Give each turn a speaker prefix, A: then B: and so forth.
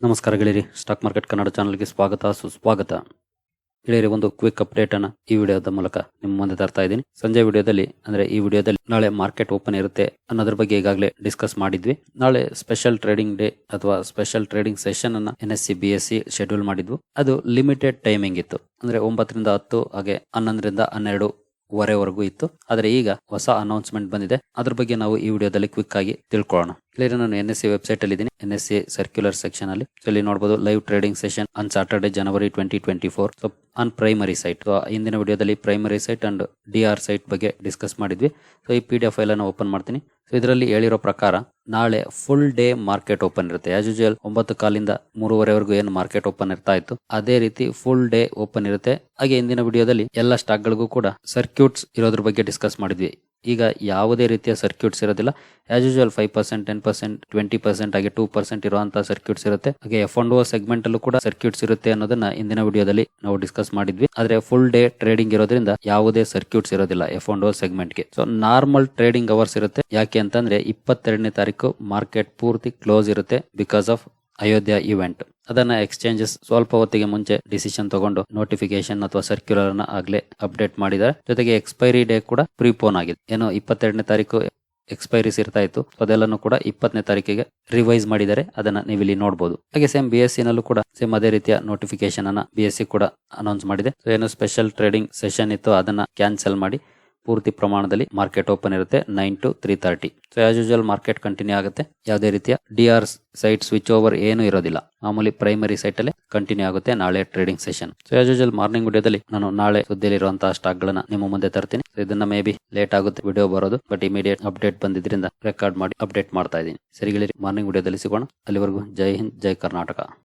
A: ನಮಸ್ಕಾರ ಗೆಳೆಯರಿ, stock market Kannada ಚಾನಲ್ಗೆ ಸ್ವಾಗತ, ಸುಸ್ವಾಗತ. ಗೆಳೆಯರಿ, ಒಂದು ಕ್ವಿಕ್ ಅಪ್ಡೇಟ್ ಅನ್ನ ಈ ವಿಡಿಯೋದ ಮೂಲಕ ನಿಮ್ಮ ಮುಂದೆ ತರ್ತಾ ಇದ್ದೀನಿ. ಸಂಜೆ ವಿಡಿಯೋದಲ್ಲಿ, ಅಂದ್ರೆ ಈ ವಿಡಿಯೋದಲ್ಲಿ ನಾಳೆ ಮಾರ್ಕೆಟ್ ಓಪನ್ ಇರುತ್ತೆ ಅನ್ನೋದ್ರ ಬಗ್ಗೆ ಈಗಾಗಲೇ ಡಿಸ್ಕಸ್ ಮಾಡಿದ್ವಿ. ನಾಳೆ ಸ್ಪೆಷಲ್ ಟ್ರೇಡಿಂಗ್ ಡೇ ಅಥವಾ ಸ್ಪೆಷಲ್ ಟ್ರೇಡಿಂಗ್ ಸೆಷನ್ ಅನ್ನ N S C B S C schedule ಮಾಡಿದ್ವು. ಅದು ಲಿಮಿಟೆಡ್ ಟೈಮಿಂಗ್ ಇತ್ತು. ಅಂದ್ರೆ ಒಂಬತ್ತರಿಂದ ಹತ್ತು, ಹಾಗೆ ಹನ್ನೊಂದರಿಂದ ಹನ್ನೆರಡು ವರೆವರೆಗೂ ಇತ್ತು. ಆದ್ರೆ ಈಗ ಹೊಸ ಅನೌನ್ಸ್ಮೆಂಟ್ ಬಂದಿದೆ. ಅದ್ರ ಬಗ್ಗೆ ನಾವು ಈ ವಿಡಿಯೋದಲ್ಲಿ ಕ್ವಿಕ್ ಆಗಿ ತಿಳ್ಕೊಳ್ಳೋಣ. ಕ್ಲಿಯರ್ ನಾನು ಎನ್ ಎಸ್ ಸಿ ವೆಬ್ಸೈಟ್ ಅಲ್ಲಿ ಇದ್ದೀನಿ. N S C circular section ಅಲ್ಲಿ. ಇಲ್ಲಿ ನೋಡಬಹುದು live trading session on Saturday January twenty twenty four so on primary site ಹಿಂದಿನ ವಿಡಿಯೋದಲ್ಲಿ primary site and D R site ಬಗ್ಗೆ ಡಿಸ್ಕಸ್ ಮಾಡಿದ್ವಿ. ಸೊ ಈ ಪಿ ಡಿ ಎಫ್ ಫೈಲ್ ಅನ್ನು ಓಪನ್ ಮಾಡ್ತೀನಿ. ಸೊ ಇದರಲ್ಲಿ ಹೇಳಿರೋ ಪ್ರಕಾರ, ನಾಳೆ ಫುಲ್ ಡೇ ಮಾರ್ಕೆಟ್ ಓಪನ್ ಇರುತ್ತೆ. ಆಸ್ ಯೂಶುವಲ್ ಒಂಬತ್ತು ಕಾಲಿಂದ ಮೂರುವರೆವರೆಗೂ ಏನು ಮಾರ್ಕೆಟ್ ಓಪನ್ ಇರ್ತಾ ಇತ್ತು. ಅದೇ ರೀತಿ ಫುಲ್ ಡೇ ಓಪನ್ ಇರುತ್ತೆ. ಹಾಗೆ ಇಂದಿನ ವಿಡಿಯೋದಲ್ಲಿ ಎಲ್ಲ ಸ್ಟಾಕ್ ಗಳಿಗೂ ಕೂಡ ಸರ್ಕ್ಯೂಟ್ಸ್ ಇರೋದ್ರ ಬಗ್ಗೆ ಡಿಸ್ಕಸ್ ಮಾಡಿದ್ವಿ. ಈಗ ಯಾವುದೇ ರೀತಿಯ ಸರ್ಕ್ಯೂಟ್ಸ್ ಇರೋದಿಲ್ಲ. As usual five percent ten percent twenty percent ಹಾಗೆ ಟೂ ಪರ್ಸೆಂಟ್ ಇರುವಂತಹ ಸರ್ಕ್ಯೂಟ್ಸ್ ಇರುತ್ತೆ. ಹಾಗೆ ಎಫ್ ಅಂಡ್ ಓ ಸೆಗ್ಮೆಂಟ್ ಅಲ್ಲೂ ಕೂಡ ಸರ್ಕ್ಯೂಟ್ಸ್ ಇರುತ್ತೆ ಅನ್ನೋದನ್ನ ಇಂದಿನ ವಿಡಿಯೋದಲ್ಲಿ ನಾವು ಡಿಸ್ಕಸ್ ಮಾಡಿದ್ವಿ. ಆದ್ರೆ ಫುಲ್ ಡೇ ಟ್ರೇಡಿಂಗ್ ಇರೋದ್ರಿಂದ ಯಾವುದೇ ಸರ್ಕ್ಯೂಟ್ಸ್ ಇರೋದಿಲ್ಲ ಎಫ್ ಅಂಡ್ ಓ ಸೆಗ್ಮೆಂಟ್ಗೆ. ಸೊ ನಾರ್ಮಲ್ ಟ್ರೇಡಿಂಗ್ ಅವರ್ಸ್ ಇರುತ್ತೆ. ಯಾಕೆ ಅಂತಂದ್ರೆ ಇಪ್ಪತ್ತೆರಡನೇ ತಾರೀಕು ಮಾರ್ಕೆಟ್ ಪೂರ್ತಿ ಕ್ಲೋಸ್ ಇರುತ್ತೆ ಬಿಕಾಸ್ ಆಫ್ ಅಯೋಧ್ಯ ಇವೆಂಟ್ ಅದನ್ನ ಎಕ್ಸ್ಚೇಂಜಸ್ ಸ್ವಲ್ಪ ಹೊತ್ತಿಗೆ ಮುಂಚೆ ಡಿಸಿಷನ್ ತಗೊಂಡು ನೋಟಿಫಿಕೇಶನ್ ಅಥವಾ ಸರ್ಕ್ಯುಲರ್ ಅನ್ನ ಆಗ್ಲೇ ಅಪ್ಡೇಟ್ ಮಾಡಿದ್ದಾರೆ. ಜೊತೆಗೆ ಎಕ್ಸ್ಪೈರಿ ಡೇ ಕೂಡ ಪ್ರಿಪೋನ್ ಆಗಿದೆ. ಏನು ಇಪ್ಪತ್ತೆರಡನೇ ತಾರೀಕು ಎಕ್ಸ್ಪೈರೀಸ್ ಇರ್ತಾ ಇತ್ತು. ಅದೆಲ್ಲನೂ ಕೂಡ ಇಪ್ಪತ್ತನೇ ತಾರೀಕಿಗೆ ರಿವೈಸ್ ಮಾಡಿದ್ದಾರೆ. ಅದನ್ನ ನೀವು ಇಲ್ಲಿ ನೋಡಬಹುದು ಹಾಗೆ ಸೇಮ್ ಬಿ ಎಸ್ ನಲ್ಲೂ ಕೂಡ ಸೇಮ್ ಅದೇ ರೀತಿಯ ನೋಟಿಫಿಕೇಶನ್ ಅನ್ನ ಬಿ ಎಸ್ ಸಿ ಕೂಡ ಅನೌನ್ಸ್ ಮಾಡಿದೆ. ಏನು ಸ್ಪೆಷಲ್ ಟ್ರೇಡಿಂಗ್ ಸೆಷನ್ ಇತ್ತು. ಅದನ್ನ ಕ್ಯಾನ್ಸಲ್ ಮಾಡಿ ಪೂರ್ತಿ ಪ್ರಮಾಣದಲ್ಲಿ ಮಾರ್ಕೆಟ್ ಓಪನ್ ಇರುತ್ತೆ nine to three thirty. So as usual market continue ಆಗುತ್ತೆ. ಯಾವುದೇ ರೀತಿಯ D R site switch over ಏನು ಇರೋದಿಲ್ಲ. ಮಾಮೂಲಿ ಪ್ರೈಮರಿ ಸೈಟ್ ಅಲ್ಲಿ ಕಂಟಿನ್ಯೂ ಆಗುತ್ತೆ ನಾಳೆ trading session so as usual morning ವಿಡಿಯೋದಲ್ಲಿ ನಾನು ನಾಳೆ ಸುದ್ದಿಯಲ್ಲಿರುವಂತಹ ಸ್ಟಾಕ್ ಗಳನ್ನ ನಿಮ್ಮ ಮುಂದೆ ತರ್ತೀನಿ. ಇದನ್ನ ಮೇ ಬಿ ಲೇಟ್ ಆಗುತ್ತೆ ವಿಡಿಯೋ ಬರೋದು ಬಟ್ ಇಮಿಡಿಯೇಟ್ ಅಪ್ಡೇಟ್ ಬಂದಿದ್ರಿಂದ ರೆಕಾರ್ಡ್ ಮಾಡಿ ಅಪ್ಡೇಟ್ ಮಾಡ್ತಾ ಇದ್ದೀನಿ. ಸರಿಗಳಿರಿ ಮಾರ್ನಿಂಗ್ ವಿಡಿಯೋದಲ್ಲಿ ಸಿಗೋಣ ಅಲ್ಲಿವರೆಗೂ ಜೈ ಹಿಂದ್, ಜೈ ಕರ್ನಾಟಕ.